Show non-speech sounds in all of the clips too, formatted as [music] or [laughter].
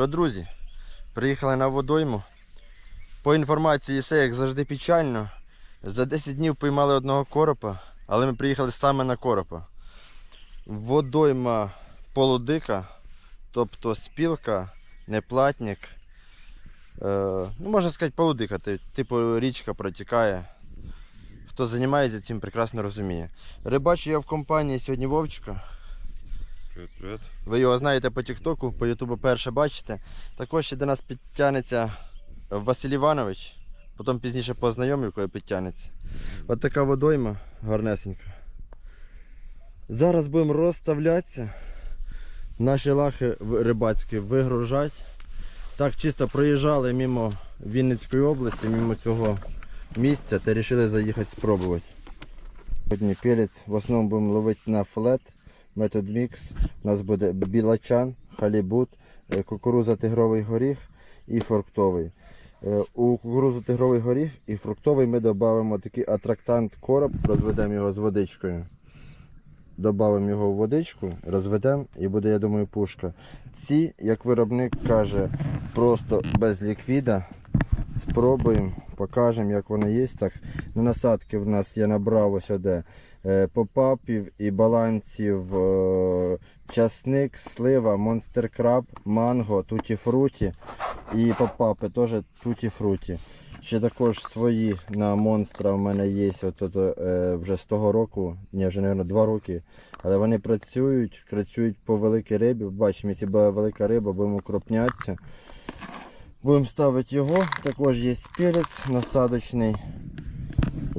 Що, друзі, приїхали на водойму. По інформації все як завжди печально. За 10 днів поймали одного коропа, але ми приїхали саме на коропа. Водойма полудика, тобто спілка, неплатник. Е, ну, можна сказати, полудика, типу річка протікає. Хто займається цим, прекрасно розуміє. Рибачу я в компанії сьогодні Вовчика. Привет, привет. Ви його знаєте по Тіктоку, по Ютубу перше бачите. Також ще до нас підтягнеться Василь Іванович, потім пізніше по знайомівкою підтягнеться. От така водойма гарнесенька. Зараз будемо розставлятися. Наші лахи рибацькі вигружати. Так чисто проїжджали мимо Вінницької області, мимо цього місця та вирішили заїхати спробувати. Сьогодні пелець в основному будемо ловити на флет. Метод мікс. У нас буде білачан, халібут, е, кукуруза тигровий горіх і фруктовий. Е, У кукурузу тигровий горіх і фруктовий ми додамо такий атрактант короб, розведемо його з водичкою. Додамо його в водичку, розведемо і буде, я думаю, пушка. Ці, як виробник каже, просто без ліквіда. Спробуємо, покажемо, як воно є. Так, на насадки в нас я набрав ось оде попапів і балансів е, часник, слива, монстер краб, манго, туті фруті і попапи теж туті фруті. Ще також свої на монстра в мене є от, от, е, вже з того року, ні, вже, мабуть, два роки. Але вони працюють, працюють по великій рибі. Бачимо, якщо буде велика риба, будемо укропнятися. Будемо ставити його. Також є перець насадочний.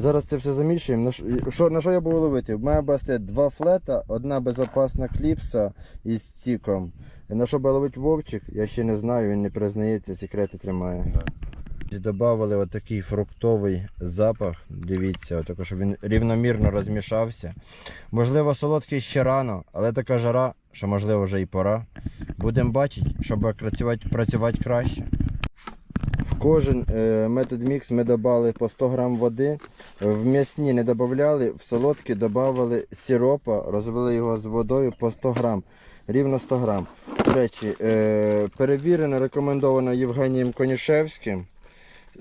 Зараз це все замішуємо. На що- що, на що я буду ловити? В мене буде два флета, одна безопасна кліпса із стіком. На що буде ловити вовчик, я ще не знаю, він не признається, секрети тримає. Добавили отакий фруктовий запах. Дивіться, отако, щоб він рівномірно розмішався. Можливо, солодкий ще рано, але така жара, що можливо вже і пора. Будемо бачити, щоб працювати, працювати краще. Кожен е, метод мікс ми додали по 100 грам води. В м'ясні не додавали, в солодкі додавали сиропа, розвели його з водою по 100 грам. Рівно 100 грам. До речі, е, перевірено, рекомендовано Євгенієм Конішевським.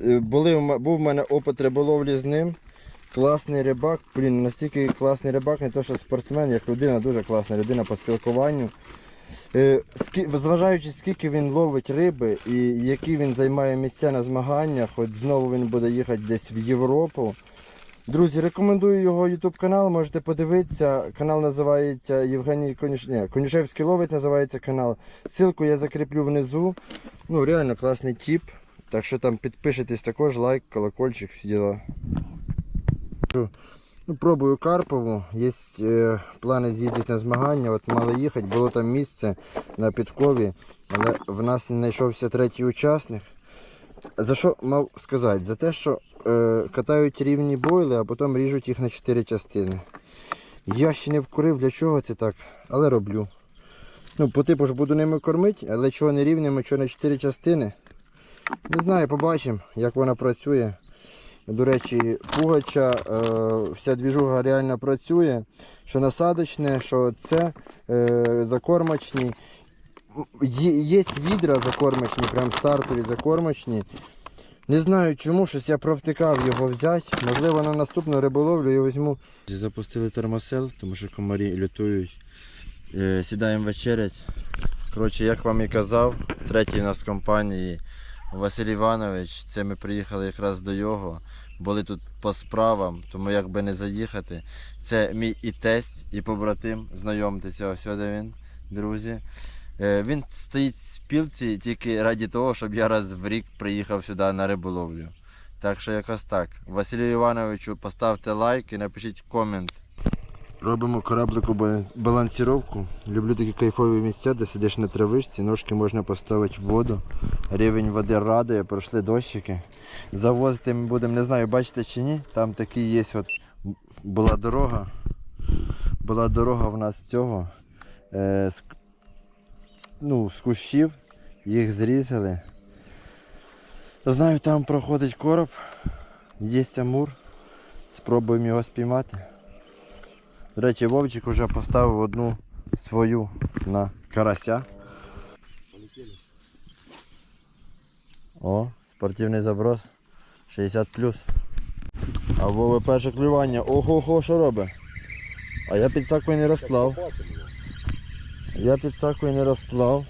Е, були, був в мене опит риболовлі з ним. Класний рибак, блін, настільки класний рибак, не то що спортсмен, як людина, дуже класна людина по спілкуванню. Е, Зважаючи, скільки він ловить риби і які він займає місця на змаганнях, хоч знову він буде їхати десь в Європу. Друзі, рекомендую його YouTube канал, можете подивитися. Канал називається Євгеній Коніш... Ні, Конюшевський ловить, називається канал. Ссылку я закріплю внизу. Ну, реально класний тип. Так що там підпишитесь також, лайк, колокольчик, всі діла. Ну, пробую Карпову. Є е, плани з'їздити на змагання. От мали їхати, було там місце на підкові, але в нас не знайшовся третій учасник. За що мав сказати? За те, що е, катають рівні бойли, а потім ріжуть їх на чотири частини. Я ще не вкурив, для чого це так, але роблю. Ну, по типу ж буду ними кормити, але чого не рівними, чого на чотири частини. Не знаю, побачимо, як вона працює. До речі, пугача, е, вся двіжуга реально працює. Що насадочне, що це е, закормочні. Є, відра закормочні, прям стартові закормочні. Не знаю чому, щось я провтикав його взяти. Можливо, на наступну риболовлю я візьму. Запустили термосел, тому що комарі лютують. Е, сідаємо вечерять. Коротше, як вам і казав, третій у нас в компанії Василь Іванович. Це ми приїхали якраз до його. Були тут по справам, тому як би не заїхати. Це мій і тесть, і побратим. Знайомтеся, ось де він, друзі. Е, Він стоїть в спілці тільки раді того, щоб я раз в рік приїхав сюди на риболовлю. Так що якось так. Василю Івановичу поставте лайк і напишіть комент. Робимо кораблику балансіровку. Люблю такі кайфові місця, де сидиш на травичці, ножки можна поставити в воду. Рівень води радує, пройшли дощики. Завозити ми будемо, не знаю, бачите чи ні. Там такий є, от була дорога. Була дорога в нас цього. Е, з, ну, з кущів. Їх зрізали. Знаю, там проходить короб. Є амур. Спробуємо його спіймати. До речі, Вовчик вже поставив одну свою на карася. О, спортивний заброс. 60 А Вове перше клювання. Ого-го, що робить? А я під сакою не розклав. Я під сакою не розклав.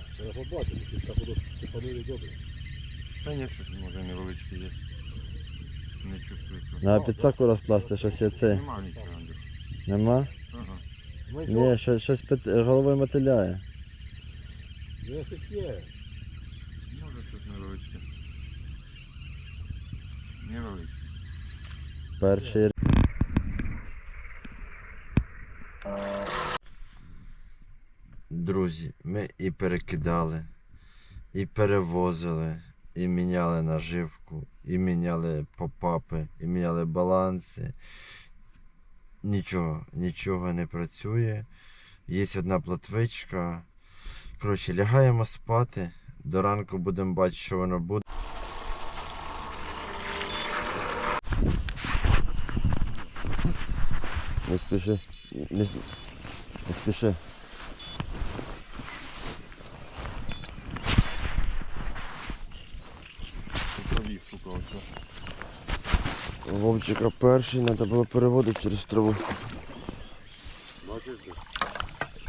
Щось може невеличке є. Не чувствую цього. На підсаку розкласти, щось є цей. Нема нічого. Нема? Ага. Ні, щось, щось під головою мотиляє. Ну, щось є. Може щось невеличке. Невеличке. Перший. Друзі, ми і перекидали, і перевозили, і міняли наживку, і міняли попапи, і міняли баланси. Нічого, нічого не працює. Є одна платвичка. Коротше, лягаємо спати. До ранку будемо бачити, що воно буде. Не спіши. Не, не спіши. Вовчика перший, треба було переводити через траву. Бачиш?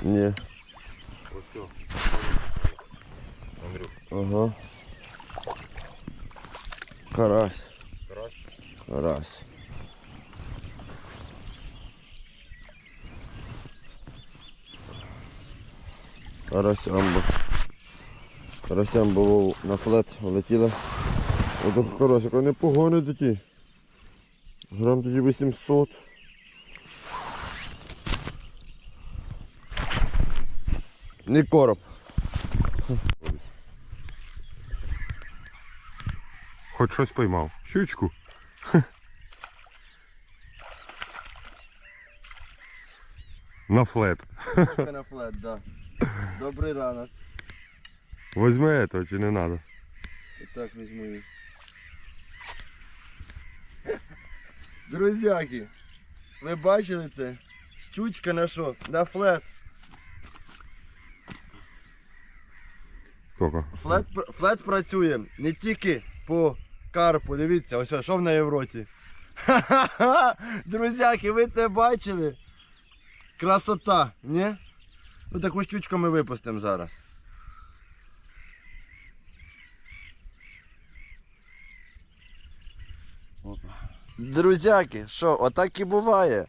Ні. Ось все. Андрюх, Ага. Карась. карась? Карась. Карась амбо. Карась вов на флет влетіла. Ото карась, а не погони такі. Грам тоді 800. Не короб. Хоч щось поймав. Щучку. [laughs] На флет. на флет, да. Добрий ранок. Возьми это, чи не надо? Так візьму її. Друзяки, ви бачили це? Щучка на що? На флет. Сколько? Флет, флет працює не тільки по карпу. Дивіться, ось що в неї в роті. Ха-ха-ха! Друзяки, ви це бачили? Красота, ні? Ну таку щучку ми випустимо зараз. Друзяки, що, отак і буває.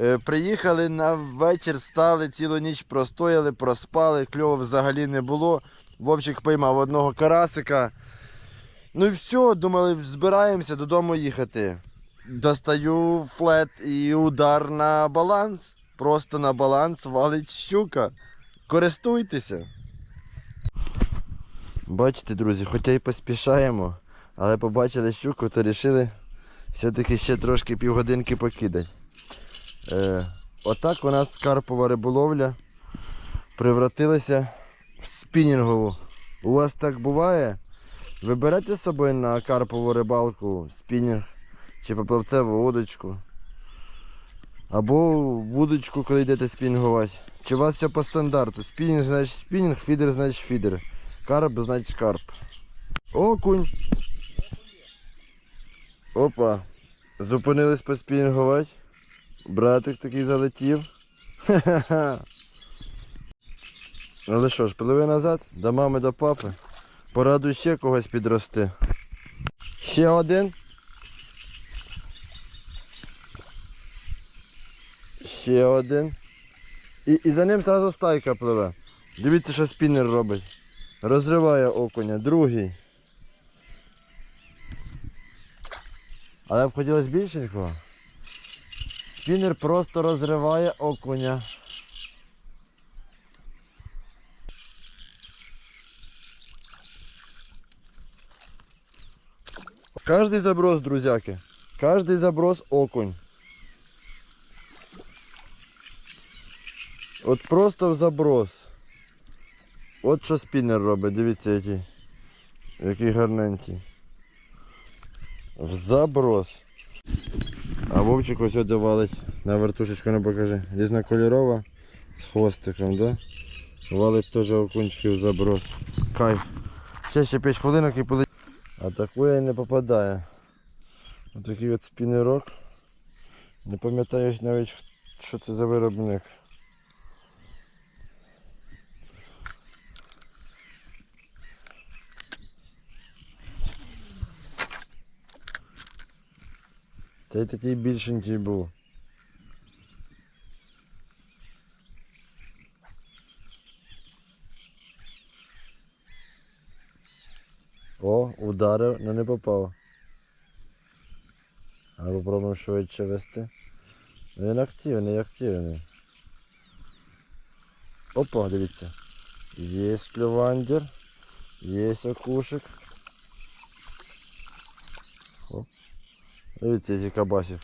Е, приїхали на вечір, стали, цілу ніч простояли, проспали, кльово взагалі не було. Вовчик поймав одного карасика. Ну і все, думали, збираємося додому їхати. Достаю флет і удар на баланс. Просто на баланс валить щука. Користуйтеся. Бачите, друзі, хоча й поспішаємо, але побачили щуку, то вирішили все-таки ще трошки півгодинки покидати. Е, отак у нас карпова риболовля превратилася в спінінгову. У вас так буває? Ви берете з собою на карпову рибалку спінінг чи поплавцеву удочку? Або вудочку, коли йдете спінгувати. Чи у вас все по стандарту? Спінінг значить спінінг, фідер значить фідер. Карп значить карп. Окунь. Опа. Зупинились поспінгувати. Братик такий залетів. Ха-ха-ха. Але що ж, пливи назад, до мами, до папи. Порадуй ще когось підрости. Ще один. Ще один. І, і за ним одразу стайка пливе. Дивіться, що спіннер робить. Розриває окуня. Другий. Але б хотілося більшенького. Спінер просто розриває окуня. Каждый заброс, друзяки. Каждый заброс окунь. От просто в заброс. От що спінер робить, дивіться який. Який гарненький. В заброс. А Вовчик ось сюди валить на вертушечку не покажи. Різнокольорова з хвостиком, да? Валить теж окунчики в заброс. Кайф. Ще ще 5 хвилинок і полетить. Атакує і не попадає. Отакий от спінерок. Не пам'ятаю навіть, що це за виробник. Та й такий більшенький був. О, ударив, але не попав. А попробуємо швидше вести. Ну, Він активний, активний. Опа, дивіться. Є клювандер, є окушек. Дивіться, який кабасик.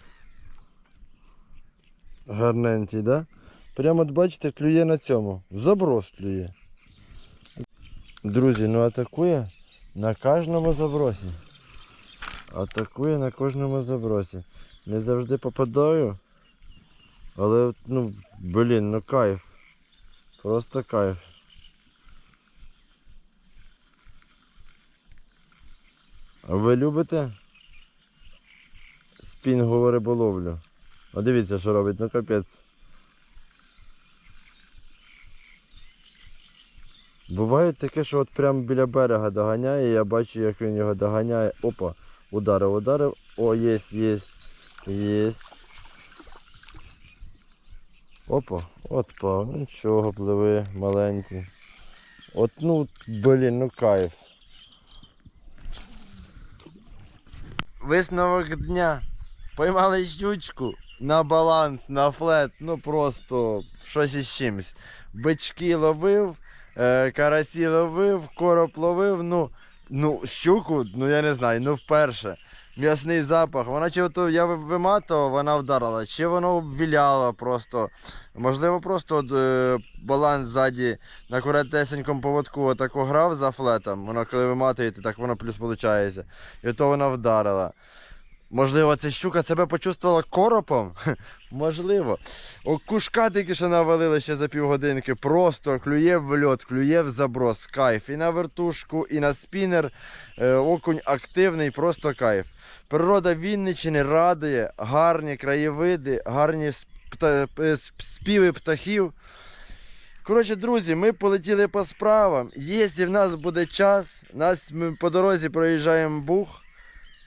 Гарненький, да? Прямо бачите, клює на цьому. Заброс клює. Друзі, ну атакує на кожному забросі. Атакує на кожному забросі. Не завжди попадаю. Але, ну, блін, ну кайф. Просто кайф. А ви любите спінгову риболовлю? А дивіться, що робить, ну капець. Буває таке, що от прямо біля берега доганяє, я бачу, як він його доганяє. Опа, ударив, ударив. О, єсть, єсть, єсть. Опа, от пав, нічого, пливи, маленький. От ну, блін, ну кайф. Висновок дня. Поймали щучку на баланс, на флет, ну просто щось із чимось. Бички ловив, е, карасі ловив, короб ловив, ну, ну, щуку, ну я не знаю, ну вперше. М'ясний запах. Вона чи ото я виматував, вона вдарила, чи воно обвіляло просто. Можливо, просто от, е, баланс ззаді на коротесенькому поводку отако грав за флетом. Воно коли виматуєте, так воно плюс виходить. І ото вона вдарила. Можливо, ця щука себе почувствувала коропом? [laughs] Можливо. Кушка тільки що навалили ще за півгодинки. Просто клює в льот, клює в заброс. Кайф. І на вертушку, і на спінер. Е, окунь активний, просто кайф. Природа Вінниччини радує, гарні краєвиди, гарні е, сп- співи птахів. Коротше, друзі, ми полетіли по справам. Якщо в нас буде час, нас ми по дорозі проїжджаємо бух,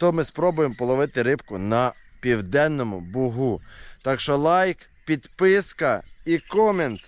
то ми спробуємо половити рибку на південному бугу. Так що лайк, підписка і комент.